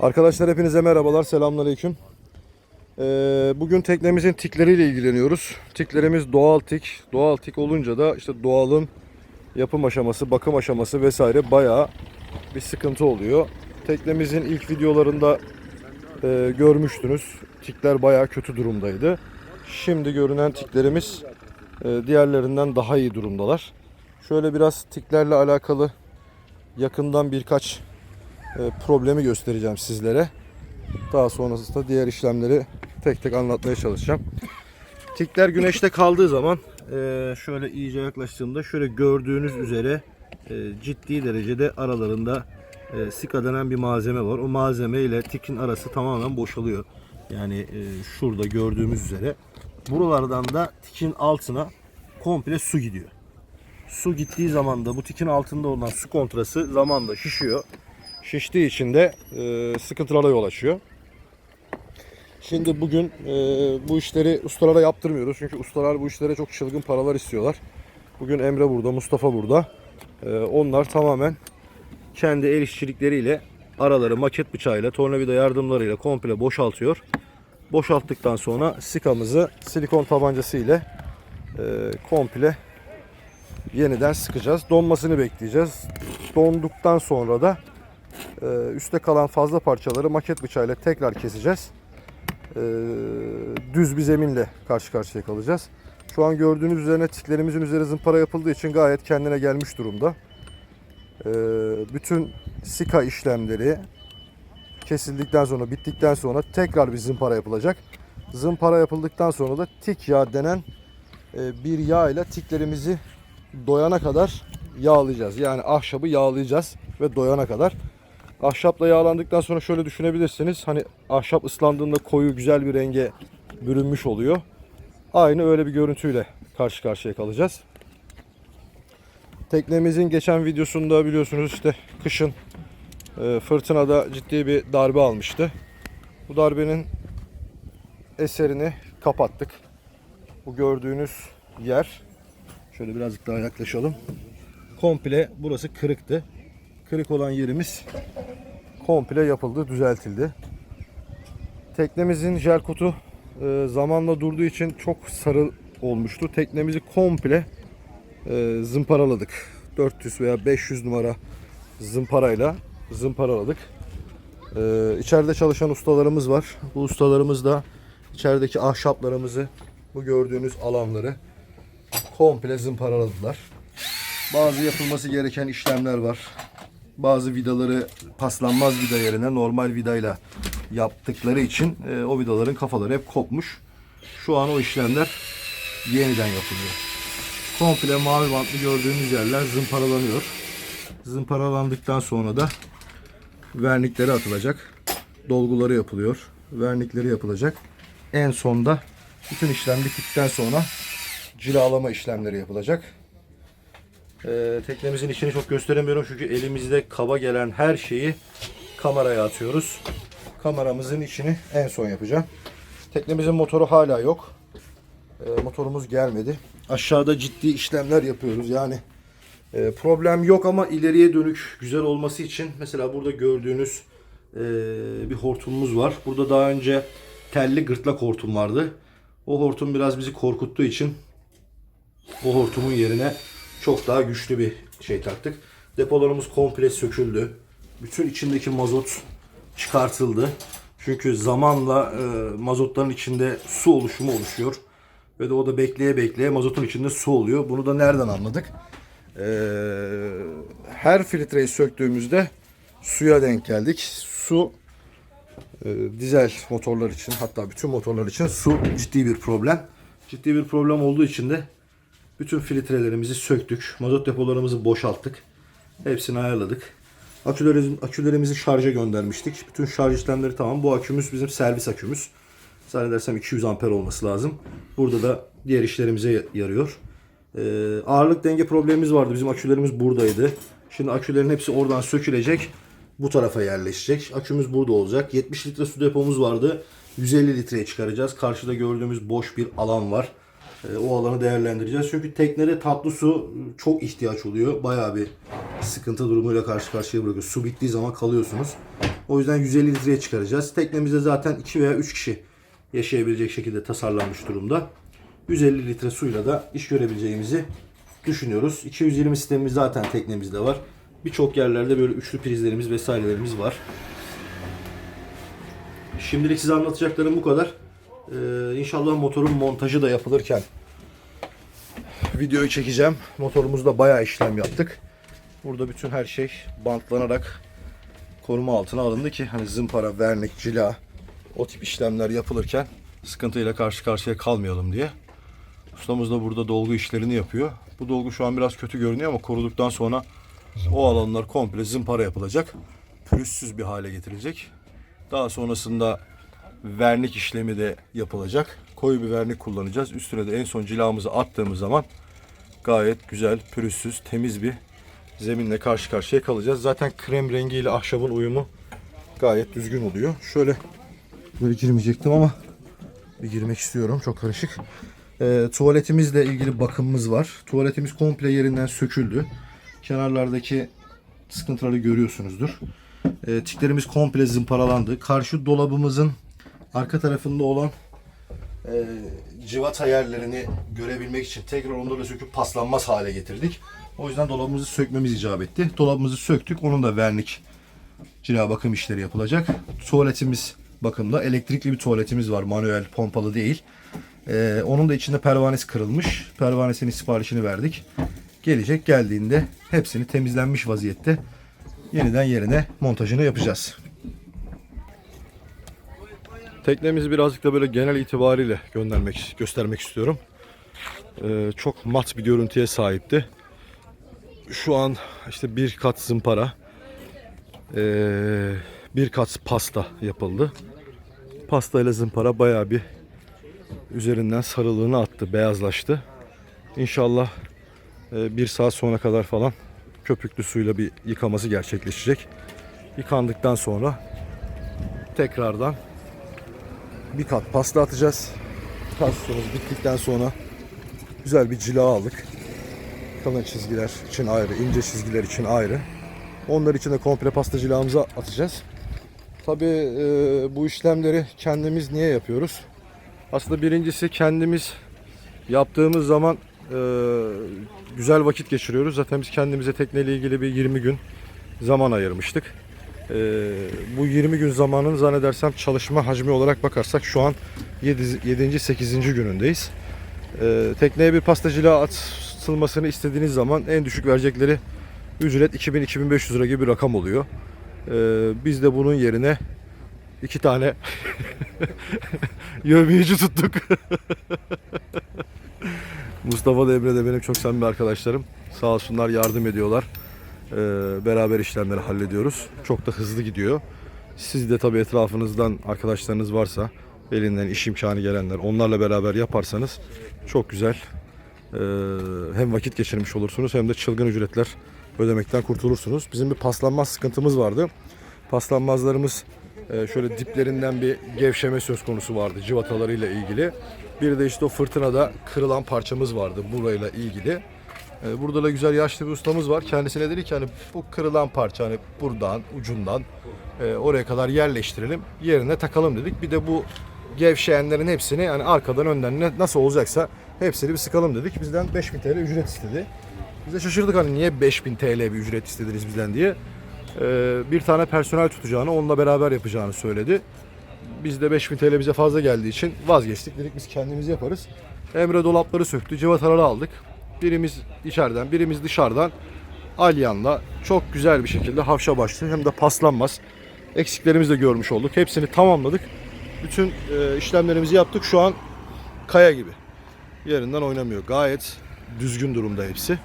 Arkadaşlar hepinize merhabalar, selamünaleyküm. Ee, bugün teknemizin tikleriyle ilgileniyoruz. Tiklerimiz doğal tik. Doğal tik olunca da işte doğalın yapım aşaması, bakım aşaması vesaire bayağı bir sıkıntı oluyor. Teknemizin ilk videolarında e, görmüştünüz. Tikler bayağı kötü durumdaydı. Şimdi görünen tiklerimiz e, diğerlerinden daha iyi durumdalar. Şöyle biraz tiklerle alakalı yakından birkaç problemi göstereceğim sizlere. Daha sonrasında diğer işlemleri tek tek anlatmaya çalışacağım. Tikler güneşte kaldığı zaman e, şöyle iyice yaklaştığımda şöyle gördüğünüz üzere e, ciddi derecede aralarında e, sika denen bir malzeme var. O malzeme ile tikin arası tamamen boşalıyor. Yani e, şurada gördüğümüz üzere. Buralardan da tikin altına komple su gidiyor. Su gittiği zaman da bu tikin altında olan su kontrası zamanla şişiyor. Şiştiği için de e, sıkıntılara yol açıyor. Şimdi bugün e, bu işleri ustalara yaptırmıyoruz. Çünkü ustalar bu işlere çok çılgın paralar istiyorlar. Bugün Emre burada, Mustafa burada. E, onlar tamamen kendi el işçilikleriyle araları maket bıçağıyla, tornavida yardımlarıyla komple boşaltıyor. Boşalttıktan sonra sikamızı silikon tabancası ile e, komple yeniden sıkacağız. Donmasını bekleyeceğiz. Donduktan sonra da e, üstte kalan fazla parçaları maket bıçağıyla tekrar keseceğiz. E, düz bir zeminle karşı karşıya kalacağız. Şu an gördüğünüz üzerine tiklerimizin üzeri zımpara yapıldığı için gayet kendine gelmiş durumda. E, bütün sika işlemleri kesildikten sonra, bittikten sonra tekrar bir zımpara yapılacak. Zımpara yapıldıktan sonra da tik yağ denen e, bir yağ ile tiklerimizi doyana kadar yağlayacağız. Yani ahşabı yağlayacağız ve doyana kadar. Ahşapla yağlandıktan sonra şöyle düşünebilirsiniz. Hani ahşap ıslandığında koyu güzel bir renge bürünmüş oluyor. Aynı öyle bir görüntüyle karşı karşıya kalacağız. Teknemizin geçen videosunda biliyorsunuz işte kışın e, fırtınada ciddi bir darbe almıştı. Bu darbenin eserini kapattık. Bu gördüğünüz yer şöyle birazcık daha yaklaşalım. Komple burası kırıktı. Kırık olan yerimiz komple yapıldı, düzeltildi. Teknemizin jel kutu e, zamanla durduğu için çok sarı olmuştu. Teknemizi komple e, zımparaladık. 400 veya 500 numara zımparayla zımparaladık. E, içeride çalışan ustalarımız var. Bu ustalarımız da içerideki ahşaplarımızı, bu gördüğünüz alanları komple zımparaladılar. Bazı yapılması gereken işlemler var. Bazı vidaları paslanmaz vida yerine normal vidayla yaptıkları için e, o vidaların kafaları hep kopmuş. Şu an o işlemler yeniden yapılıyor. Komple mavi bantlı gördüğünüz yerler zımparalanıyor. Zımparalandıktan sonra da vernikleri atılacak. Dolguları yapılıyor. Vernikleri yapılacak. En sonda bütün işlem bittikten sonra cilalama işlemleri yapılacak. Ee, teknemizin içini çok gösteremiyorum çünkü elimizde kaba gelen her şeyi kameraya atıyoruz. Kameramızın içini en son yapacağım. Teknemizin motoru hala yok. Ee, motorumuz gelmedi. Aşağıda ciddi işlemler yapıyoruz. Yani e, problem yok ama ileriye dönük güzel olması için mesela burada gördüğünüz e, bir hortumumuz var. Burada daha önce telli gırtlak hortum vardı. O hortum biraz bizi korkuttuğu için o hortumun yerine çok daha güçlü bir şey taktık. Depolarımız komple söküldü. Bütün içindeki mazot çıkartıldı. Çünkü zamanla e, mazotların içinde su oluşumu oluşuyor. Ve de o da bekleye bekleye mazotun içinde su oluyor. Bunu da nereden anladık? E, her filtreyi söktüğümüzde suya denk geldik. Su e, dizel motorlar için hatta bütün motorlar için su ciddi bir problem. Ciddi bir problem olduğu için de bütün filtrelerimizi söktük. Mazot depolarımızı boşalttık. Hepsini ayarladık. Akülerimizi, akülerimizi şarja göndermiştik. Bütün şarj işlemleri tamam. Bu akümüz bizim servis akümüz. Zannedersem 200 amper olması lazım. Burada da diğer işlerimize yarıyor. Ee, ağırlık denge problemimiz vardı. Bizim akülerimiz buradaydı. Şimdi akülerin hepsi oradan sökülecek. Bu tarafa yerleşecek. Akümüz burada olacak. 70 litre su depomuz vardı. 150 litreye çıkaracağız. Karşıda gördüğümüz boş bir alan var. E, o alanı değerlendireceğiz. Çünkü teknede tatlı su çok ihtiyaç oluyor. Bayağı bir sıkıntı durumuyla karşı karşıya bırakıyor. Su bittiği zaman kalıyorsunuz. O yüzden 150 litreye çıkaracağız. Teknemizde zaten 2 veya 3 kişi yaşayabilecek şekilde tasarlanmış durumda. 150 litre suyla da iş görebileceğimizi düşünüyoruz. 220 sistemimiz zaten teknemizde var. Birçok yerlerde böyle üçlü prizlerimiz vesairelerimiz var. Şimdilik size anlatacaklarım bu kadar. Ee, inşallah motorun montajı da yapılırken videoyu çekeceğim. Motorumuzda bayağı işlem yaptık. Burada bütün her şey bantlanarak koruma altına alındı ki hani zımpara, vernik, cila o tip işlemler yapılırken sıkıntıyla karşı karşıya kalmayalım diye. Ustamız da burada dolgu işlerini yapıyor. Bu dolgu şu an biraz kötü görünüyor ama kuruduktan sonra o alanlar komple zımpara yapılacak. Pürüzsüz bir hale getirilecek. Daha sonrasında vernik işlemi de yapılacak. Koyu bir vernik kullanacağız. Üstüne de en son cilamızı attığımız zaman gayet güzel, pürüzsüz, temiz bir zeminle karşı karşıya kalacağız. Zaten krem rengiyle ahşabın uyumu gayet düzgün oluyor. Şöyle böyle girmeyecektim ama bir girmek istiyorum. Çok karışık. Ee, tuvaletimizle ilgili bakımımız var. Tuvaletimiz komple yerinden söküldü. Kenarlardaki sıkıntıları görüyorsunuzdur. Ee, tiklerimiz komple zımparalandı. Karşı dolabımızın arka tarafında olan e, civata yerlerini görebilmek için tekrar onları söküp paslanmaz hale getirdik. O yüzden dolabımızı sökmemiz icap etti. Dolabımızı söktük. Onun da vernik cila bakım işleri yapılacak. Tuvaletimiz bakımda. Elektrikli bir tuvaletimiz var. Manuel pompalı değil. Ee, onun da içinde pervanesi kırılmış. Pervanesinin siparişini verdik. Gelecek geldiğinde hepsini temizlenmiş vaziyette yeniden yerine montajını yapacağız. Teknemizi birazcık da böyle genel itibariyle göndermek, göstermek istiyorum. Ee, çok mat bir görüntüye sahipti. Şu an işte bir kat zımpara, ee, bir kat pasta yapıldı. Pasta ile zımpara bayağı bir üzerinden sarılığını attı, beyazlaştı. İnşallah e, bir saat sonra kadar falan köpüklü suyla bir yıkaması gerçekleşecek. Yıkandıktan sonra tekrardan bir kat pasta atacağız. Pastamız bittikten sonra güzel bir cila aldık. Kalın çizgiler için ayrı, ince çizgiler için ayrı. Onlar için de komple pasta cilamızı atacağız. Tabii e, bu işlemleri kendimiz niye yapıyoruz? Aslında birincisi kendimiz yaptığımız zaman e, güzel vakit geçiriyoruz. Zaten biz kendimize tekneyle ilgili bir 20 gün zaman ayırmıştık. E, bu 20 gün zamanın zannedersem çalışma hacmi olarak bakarsak şu an 7. 7. 8. günündeyiz. E, tekneye bir pastacılığa atılmasını istediğiniz zaman en düşük verecekleri ücret 2000-2500 lira gibi bir rakam oluyor. E, biz de bunun yerine iki tane yövmeyeci tuttuk. Mustafa da Emre de benim çok samimi arkadaşlarım. Sağ olsunlar yardım ediyorlar. Ee, beraber işlemleri hallediyoruz. Çok da hızlı gidiyor. Siz de tabii etrafınızdan arkadaşlarınız varsa elinden iş imkanı gelenler onlarla beraber yaparsanız çok güzel ee, hem vakit geçirmiş olursunuz hem de çılgın ücretler ödemekten kurtulursunuz. Bizim bir paslanmaz sıkıntımız vardı. Paslanmazlarımız e, şöyle diplerinden bir gevşeme söz konusu vardı civatalarıyla ilgili. Bir de işte o fırtınada kırılan parçamız vardı burayla ilgili. E, Burada da güzel yaşlı bir ustamız var. Kendisine dedi ki hani bu kırılan parça hani buradan ucundan e, oraya kadar yerleştirelim. Yerine takalım dedik. Bir de bu gevşeyenlerin hepsini hani arkadan önden ne- nasıl olacaksa hepsini bir sıkalım dedik. Bizden 5000 TL ücret istedi. Biz de şaşırdık hani niye 5000 TL bir ücret istediniz bizden diye. Ee, bir tane personel tutacağını, onunla beraber yapacağını söyledi. Biz de 5000 TL bize fazla geldiği için vazgeçtik. Dedik biz kendimiz yaparız. Emre dolapları söktü, cıvataları aldık. Birimiz içeriden, birimiz dışarıdan alyanla çok güzel bir şekilde havşa başlı hem de paslanmaz. Eksiklerimizi de görmüş olduk. Hepsini tamamladık. Bütün e, işlemlerimizi yaptık. Şu an kaya gibi. Yerinden oynamıyor. Gayet düzgün durumda hepsi.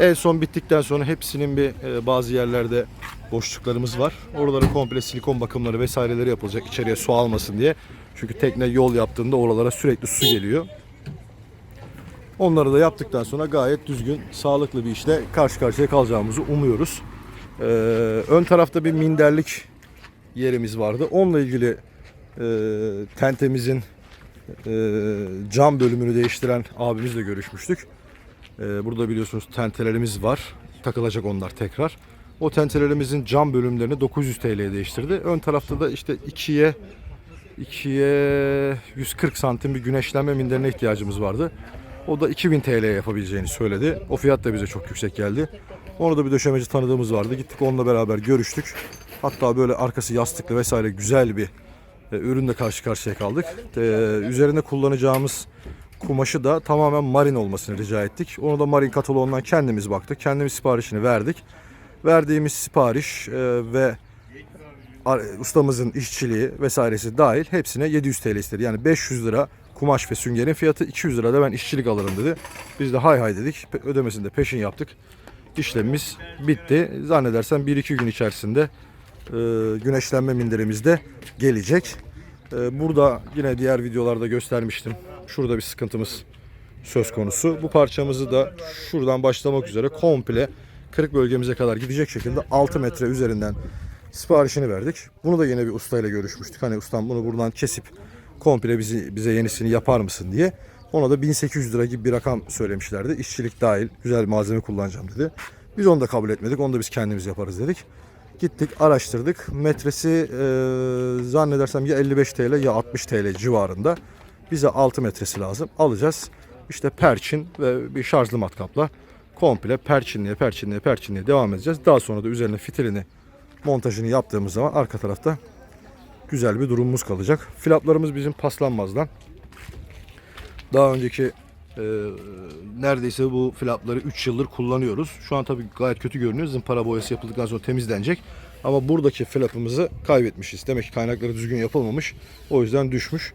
En son bittikten sonra hepsinin bir e, bazı yerlerde boşluklarımız var. Oraları komple silikon bakımları vesaireleri yapılacak içeriye su almasın diye. Çünkü tekne yol yaptığında oralara sürekli su geliyor. Onları da yaptıktan sonra gayet düzgün, sağlıklı bir işle karşı karşıya kalacağımızı umuyoruz. Ee, ön tarafta bir minderlik yerimiz vardı. Onunla ilgili e, tentemizin e, cam bölümünü değiştiren abimizle görüşmüştük. Ee, burada biliyorsunuz tentelerimiz var. Takılacak onlar tekrar. O tenterelerimizin cam bölümlerini 900 TL'ye değiştirdi. Ön tarafta da işte ikiye ikiye 140 santim bir güneşlenme minderine ihtiyacımız vardı. O da 2000 TL'ye yapabileceğini söyledi. O fiyat da bize çok yüksek geldi. Onu da bir döşemeci tanıdığımız vardı. Gittik onunla beraber görüştük. Hatta böyle arkası yastıklı vesaire güzel bir e, ürünle karşı karşıya kaldık. E, üzerinde kullanacağımız kumaşı da tamamen marin olmasını rica ettik. Onu da marin kataloğundan kendimiz baktık. Kendimiz siparişini verdik. Verdiğimiz sipariş e, ve ustamızın işçiliği vesairesi dahil hepsine 700 TL istedi. Yani 500 lira kumaş ve süngerin fiyatı 200 lira da ben işçilik alırım dedi. Biz de hay hay dedik. Ödemesini de peşin yaptık. İşlemimiz bitti. Zannedersem 1-2 gün içerisinde e, güneşlenme minderimiz de gelecek. E, burada yine diğer videolarda göstermiştim. Şurada bir sıkıntımız söz konusu. Bu parçamızı da şuradan başlamak üzere komple kırık bölgemize kadar gidecek şekilde 6 metre üzerinden siparişini verdik. Bunu da yine bir ustayla görüşmüştük. Hani ustam bunu buradan kesip komple bizi, bize yenisini yapar mısın diye. Ona da 1800 lira gibi bir rakam söylemişlerdi. İşçilik dahil güzel malzeme kullanacağım dedi. Biz onu da kabul etmedik. Onu da biz kendimiz yaparız dedik. Gittik araştırdık. Metresi e, zannedersem ya 55 TL ya 60 TL civarında. Bize 6 metresi lazım. Alacağız. İşte perçin ve bir şarjlı matkapla komple perçinliğe perçinliğe perçinliğe devam edeceğiz. Daha sonra da üzerine fitilini montajını yaptığımız zaman arka tarafta güzel bir durumumuz kalacak. Flaplarımız bizim paslanmazdan. Daha önceki e, neredeyse bu flapları 3 yıldır kullanıyoruz. Şu an tabii gayet kötü görünüyor. Zımpara boyası yapıldıktan sonra temizlenecek. Ama buradaki flapımızı kaybetmişiz. Demek ki kaynakları düzgün yapılmamış. O yüzden düşmüş.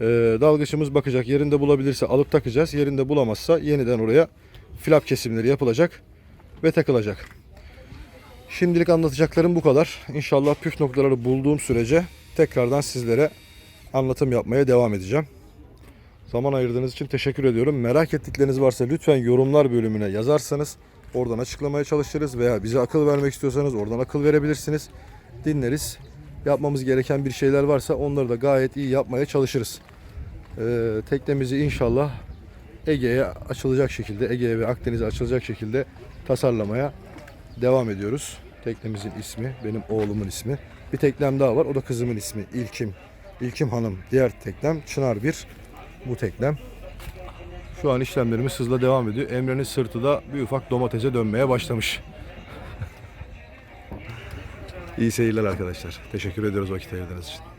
E, dalgıçımız bakacak. Yerinde bulabilirse alıp takacağız. Yerinde bulamazsa yeniden oraya flap kesimleri yapılacak ve takılacak. Şimdilik anlatacaklarım bu kadar. İnşallah püf noktaları bulduğum sürece tekrardan sizlere anlatım yapmaya devam edeceğim. Zaman ayırdığınız için teşekkür ediyorum. Merak ettikleriniz varsa lütfen yorumlar bölümüne yazarsanız oradan açıklamaya çalışırız veya bize akıl vermek istiyorsanız oradan akıl verebilirsiniz. Dinleriz. Yapmamız gereken bir şeyler varsa onları da gayet iyi yapmaya çalışırız. Ee, teknemizi inşallah Ege'ye açılacak şekilde, Ege'ye ve Akdeniz'e açılacak şekilde tasarlamaya devam ediyoruz. Teknemizin ismi, benim oğlumun ismi. Bir teknem daha var, o da kızımın ismi İlkim. İlkim Hanım, diğer teknem Çınar bir. Bu teknem. Şu an işlemlerimiz hızla devam ediyor. Emre'nin sırtı da bir ufak domatese dönmeye başlamış. İyi seyirler arkadaşlar. Teşekkür ediyoruz vakit ayırdığınız için.